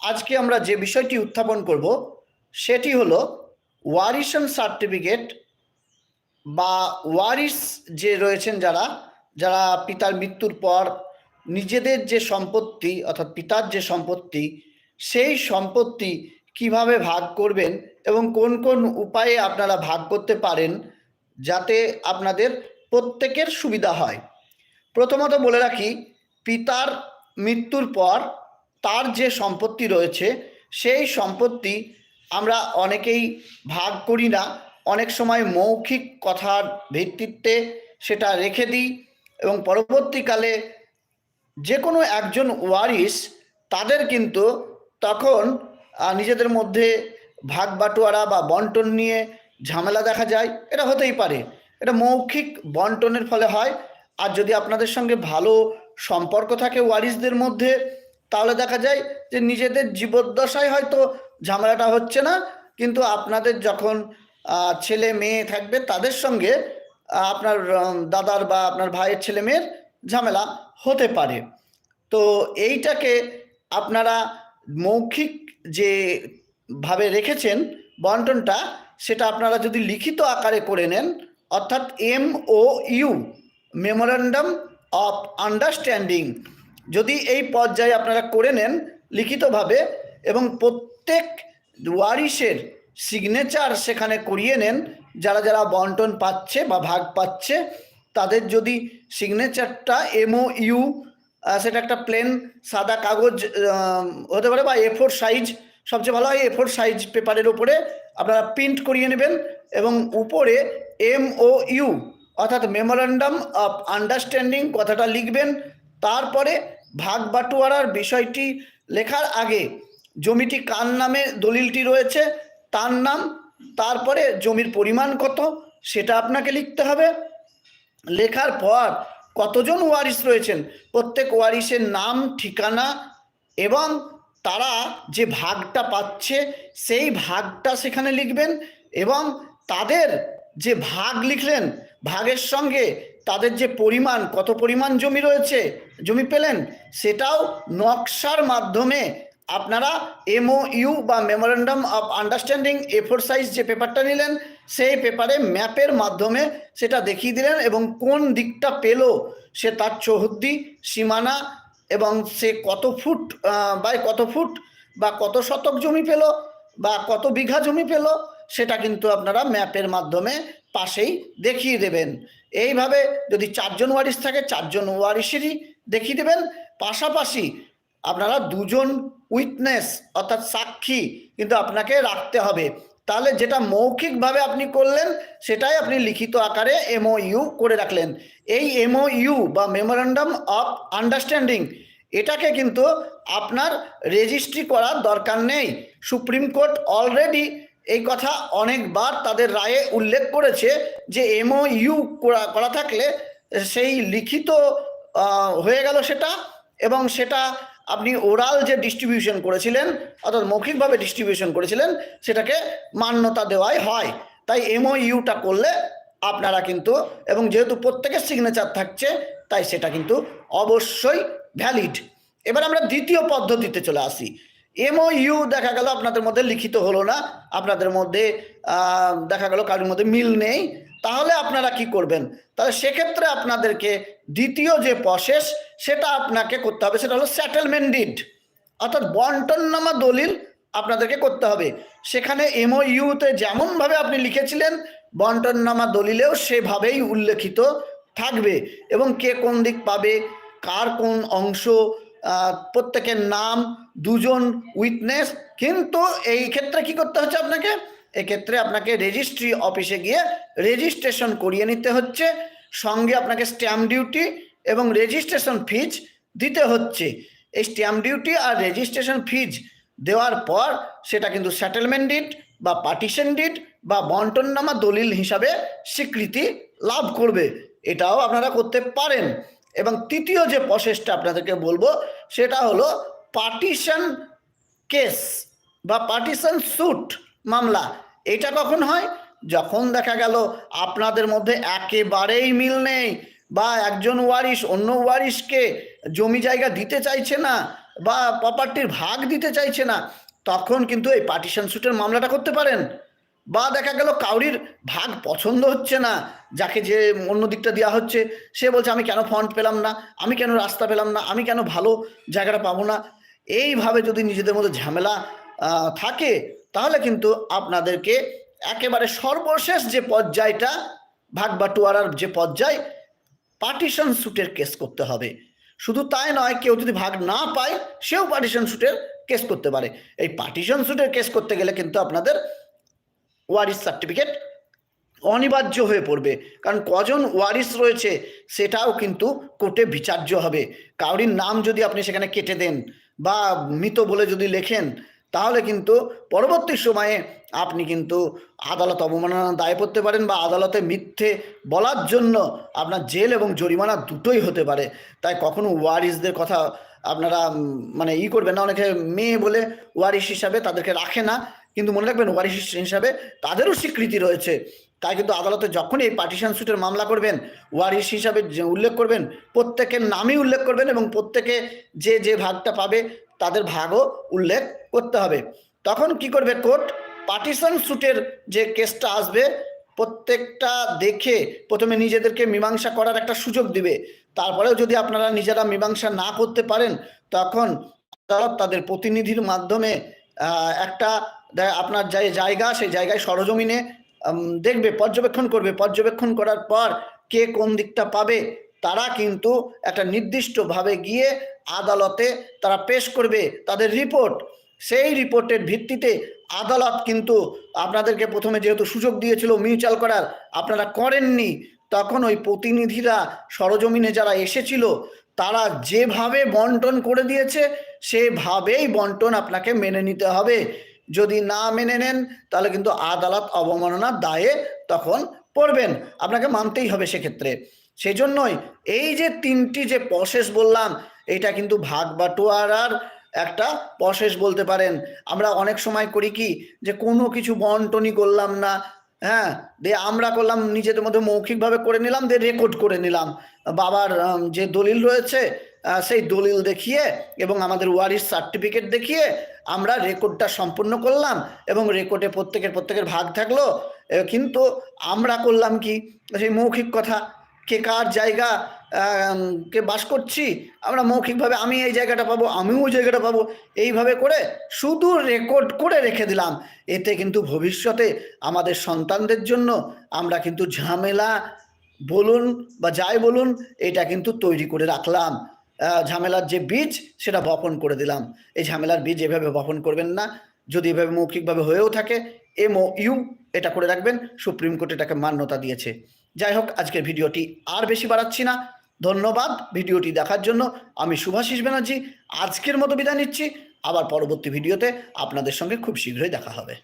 আজকে আমরা যে বিষয়টি উত্থাপন করব, সেটি হলো ওয়ারিশন সার্টিফিকেট বা ওয়ারিস যে রয়েছেন যারা যারা পিতার মৃত্যুর পর নিজেদের যে সম্পত্তি, অর্থাৎ পিতার যে সম্পত্তি, সেই সম্পত্তি কীভাবে ভাগ করবেন এবং কোন কোন উপায়ে আপনারা ভাগ করতে পারেন যাতে আপনাদের প্রত্যেকের সুবিধা হয়। প্রথমত বলে রাখি, পিতার মৃত্যুর পর তার যে সম্পত্তি রয়েছে, সেই সম্পত্তি আমরা অনেকেই ভাগ করি না। অনেক সময় মৌখিক কথার ভিত্তিতে সেটা রেখে দিই এবং পরবর্তীকালে যে কোনো একজন ওয়ারিস তাদের কিন্তু তখন নিজেদের মধ্যে ভাগ বাটোয়ারা বা বন্টন নিয়ে ঝামেলা দেখা যায়। এটা হতেই পারে। এটা মৌখিক বন্টনের ফলে হয়। আর যদি আপনাদের সঙ্গে ভালো সম্পর্ক থাকে ওয়ারিসদের মধ্যে তাহলে দেখা যায় যে নিজেদের জীবদ্দশায় হয়তো ঝামেলাটা হচ্ছে না, কিন্তু আপনাদের যখন ছেলে মেয়ে থাকবে তাদের সঙ্গে আপনার দাদার বা আপনার ভাইয়ের ছেলে মেয়ের ঝামেলা হতে পারে। তো এইটাকে আপনারা মৌখিক যে ভাবে রেখেছেন বন্টনটা, সেটা আপনারা যদি লিখিত আকারে করে নেন, অর্থাৎ M O U memorandum of understanding যদি এই পর্যায়ে আপনারা করে নেন লিখিতভাবে এবং প্রত্যেক ওয়ারিসের সিগনেচার সেখানে করিয়ে নেন, যারা যারা বন্টন পাচ্ছে বা ভাগ পাচ্ছে, তাদের যদি সিগনেচারটা এমও ইউ সেটা একটা প্লেন সাদা কাগজ হতে পারে বা এ ফোর সাইজ সবচেয়ে ভালো হয় এ ফোর সাইজ পেপারের উপরে আপনারা প্রিন্ট করিয়ে নেবেন এবং উপরে এম ও ইউ অর্থাৎ মেমোরান্ডাম অফ আন্ডারস্ট্যান্ডিং কথাটা লিখবেন তারপরে ভাগ বাটোয়ারার বিষয়টি লেখার আগে জমিটি কার নামে দলিলটি রয়েছে, তার নাম, তারপরে জমির পরিমাণ কত, সেটা আপনাকে লিখতে হবে। লেখার পর কতজন ওয়ারিস রয়েছেন, প্রত্যেক ওয়ারিসের নাম, ঠিকানা এবং তারা যে ভাগটা পাচ্ছে সেই ভাগটা সেখানে লিখবেন এবং তাদের যে ভাগ লিখলেন ভাগের সঙ্গে তাদের যে পরিমাণ, কত পরিমাণ জমি রয়েছে, জমি পেলেন, সেটাও নকশার মাধ্যমে আপনারা এমও ইউ বা memorandum of understanding A four size যে পেপারটা নিলেন, সেই পেপারে ম্যাপের মাধ্যমে সেটা দেখিয়ে দিলেন এবং কোন দিকটা পেল, সে তার চৌহদ্দি, সীমানা এবং সে কত ফুট বাই কত ফুট বা কত শতক জমি পেল বা কত বিঘা জমি পেল, সেটা কিন্তু আপনারা ম্যাপের মাধ্যমে পাশেই দেখিয়ে দেবেন। এইভাবে যদি চারজন ওয়ারিশ থাকে, চারজন ওয়ারিশেরই দেখিয়ে দেবেন। পাশাপাশি আপনারা দুজন উইটনেস অর্থাৎ সাক্ষী কিন্তু আপনাকে রাখতে হবে। তাহলে যেটা মৌখিকভাবে আপনি করলেন, সেটাই আপনি লিখিত আকারে এমও ইউ করে রাখলেন। এই এমও ইউ বা মেমোরান্ডাম অফ আন্ডারস্ট্যান্ডিং এটাকে কিন্তু আপনার রেজিস্ট্রি করার দরকার নেই। সুপ্রিম কোর্ট অলরেডি এই কথা অনেকবার তাদের রায়ে উল্লেখ করেছে যে এমও ইউ করা থাকলে সেই লিখিত হয়ে গেল সেটা এবং সেটা আপনি ওরাল যে ডিস্ট্রিবিউশন করেছিলেন, অর্থাৎ মৌখিকভাবে ডিস্ট্রিবিউশন করেছিলেন, সেটাকে মান্যতা দেওয়াই হয়। তাই এমও ইউটা করলে আপনারা কিন্তু, এবং যেহেতু প্রত্যেকের সিগনেচার থাকছে, তাই সেটা কিন্তু অবশ্যই ভ্যালিড এবার আমরা দ্বিতীয় পদ্ধতিতে চলে আসি। এমও ইউ দেখা গেল আপনাদের মধ্যে লিখিত হলো না, আপনাদের মধ্যে দেখা গেল কারোর মধ্যে মিল নেই, তাহলে আপনারা কি করবেন? তাহলে সেক্ষেত্রে আপনাদেরকে দ্বিতীয় যে প্রসেস সেটা আপনাকে করতে হবে, সেটা হলো সেটেলমেন্ট ডিড অর্থাৎ বন্টননামা দলিল আপনাদেরকে করতে হবে। সেখানে এমও ইউতে যেমনভাবে আপনি লিখেছিলেন বন্টননামা দলিলেও সেভাবেই উল্লেখিত থাকবে এবং কে কোন দিক পাবে, কার কোন অংশ প্রত্যেকের নাম, দুজন উইটনেস। কিন্তু এই ক্ষেত্রে কি করতে হচ্ছে আপনাকে? এক্ষেত্রে আপনাকে রেজিস্ট্রি অফিসে গিয়ে রেজিস্ট্রেশন করিয়ে নিতে হচ্ছে। সঙ্গে আপনাকে স্ট্যাম্প ডিউটি এবং রেজিস্ট্রেশন ফিজ দিতে হচ্ছে। এই স্ট্যাম্প ডিউটি আর রেজিস্ট্রেশন ফিজ দেওয়ার পর সেটা কিন্তু সেটেলমেন্ট ডিট বা পার্টিশন ডিট বা বন্টননামা দলিল হিসাবে স্বীকৃতি লাভ করবে। এটাও আপনারা করতে পারেন। এবং তৃতীয় যে প্রসেসটা আপনাদেরকে বলব, সেটা হলো পার্টিশন কেস বা পার্টিশন স্যুট মামলা। এটা কখন হয়? যখন দেখা গেল আপনাদের মধ্যে একেবারেই মিল নেই বা একজন ওয়ারিশ অন্য ওয়ারিশকে জমি জায়গা দিতে চাইছে না বা প্রপার্টির ভাগ দিতে চাইছে না, তখন কিন্তু এই পার্টিশন সুটের মামলাটা করতে পারেন। বা দেখা গেল কাউরির ভাগ পছন্দ হচ্ছে না, যাকে যে অন্য দিকটা দেওয়া হচ্ছে, সে বলছে, আমি কেন ফন্ড পেলাম না? আমি কেন রাস্তা পেলাম না? আমি কেন ভালো জায়গাটা পাবো না? এইভাবে যদি নিজেদের মধ্যে ঝামেলা থাকে, তাহলে কিন্তু আপনাদেরকে একেবারে সর্বশেষ যে পর্যায়টা, ভাগ বাটোয়ারার যে পর্যায় পার্টিশন সুটের কেস করতে হবে। শুধু তাই নয়, কেউ যদি ভাগ না পায়, সেও পার্টিশন সুটের কেস করতে পারে। এই পার্টিশন সুটের কেস করতে গেলে কিন্তু আপনাদের ওয়ারিস সার্টিফিকেট অনিবার্য হয়ে পড়বে। কারণ কজন ওয়ারিস রয়েছে সেটাও কিন্তু কোর্টে বিচার্য হবে। কাউরির নাম যদি আপনি সেখানে কেটে দেন বা মৃত বলে যদি লেখেন, তাহলে কিন্তু পরবর্তী সময়ে আপনি কিন্তু আদালত অবমাননা দায় করতে পারেন বা আদালতে মিথ্যে বলার জন্য আপনার জেল এবং জরিমানা দুটোই হতে পারে। তাই কখনো ওয়ারিসদের কথা আপনারা মানে ই করবেন না। অনেকে মেয়ে বলে ওয়ারিস হিসাবে তাদেরকে রাখে না। কিন্তু মনে রাখবেন ওয়ারিস হিসাবে তাদেরও স্বীকৃতি রয়েছে। তাই কিন্তু আদালতে যখনই এই পার্টিশন সুটের মামলা করবেন ওয়ারিস হিসাবে উল্লেখ করবেন, প্রত্যেকের নামই উল্লেখ করবেন এবং প্রত্যেকে যে যে ভাগটা পাবে তাদের ভাগও উল্লেখ করতে হবে। তখন কি করবে কোর্ট? পার্টিশন সুটের যে কেসটা আসবে, প্রত্যেকটা দেখে প্রথমে নিজেদেরকে মীমাংসা করার একটা সুযোগ দিবে। তারপরেও যদি আপনারা নিজেরা মীমাংসা না করতে পারেন, তখন আদালত তাদের প্রতিনিধির মাধ্যমে একটা আপনার যে জায়গা, সেই জায়গায় সরজমিনে দেখবে, পর্যবেক্ষণ করবে। পর্যবেক্ষণ করার পর কে কোন দিকটা পাবে, তারা কিন্তু একটা নির্দিষ্টভাবে গিয়ে আদালতে তারা পেশ করবে তাদের রিপোর্ট। সেই রিপোর্টের ভিত্তিতে আদালত কিন্তু আপনাদেরকে প্রথমে যেহেতু সুযোগ দিয়েছিল মিউচুয়াল করার, আপনারা করেননি, তখন ওই প্রতিনিধিরা সরজমিনে যারা এসেছিল, তারা যেভাবে বন্টন করে দিয়েছে, সেভাবেই বন্টন আপনাকে মেনে নিতে হবে। যদি না মেনে নেন, তাহলে কিন্তু আদালত অবমাননার দায়ে তখন পড়বেন। আপনাকে মানতেই হবে সেক্ষেত্রে। সেই জন্যই এই যে তিনটি যে প্রসেস বললাম, এটা কিন্তু ভাগ বাটোয়ারার একটা প্রসেস বলতে পারেন। আমরা অনেক সময় করি কি, যে কোনো কিছু বন্টনই করলাম না। হ্যাঁ দিয়ে আমরা করলাম, নিজেদের মধ্যে মৌখিকভাবে করে নিলাম, দিয়ে রেকর্ড করে নিলাম। বাবার যে দলিল রয়েছে সেই দলিল দেখিয়ে এবং আমাদের ওয়ারিস সার্টিফিকেট দেখিয়ে আমরা রেকর্ডটা সম্পূর্ণ করলাম এবং রেকর্ডে প্রত্যেকের প্রত্যেকের ভাগ থাকল। কিন্তু আমরা করলাম কি? সেই মৌখিক কথা। কে কার জায়গা কে বাস করছি, আমরা মৌখিকভাবে আমি এই জায়গাটা পাবো, আমিও ওই জায়গাটা পাবো। এইভাবে করে শুধু রেকর্ড করে রেখে দিলাম। এতে কিন্তু ভবিষ্যতে আমাদের সন্তানদের জন্য আমরা কিন্তু ঝামেলা বলুন বা যাই বলুন, এটা কিন্তু তৈরি করে রাখলাম। ঝামেলার যে বীজ, সেটা বপন করে দিলাম। এই ঝামেলার বীজ এভাবে বপন করবেন না। যদি এভাবে মৌখিকভাবে হয়েও থাকে এম ও ইউ এটা করে রাখবেন। সুপ্রিম কোর্ট এটাকে মান্যতা দিয়েছে। যাই হোক, আজকের ভিডিওটি আর বেশি বাড়াচ্ছি না। ধন্যবাদ ভিডিওটি দেখার জন্য। আমি শুভাশিস ব্যানার্জি, আজকের মতো বিদায় নিচ্ছি। আবার পরবর্তী ভিডিওতে আপনাদের সঙ্গে খুব শীঘ্রই দেখা হবে।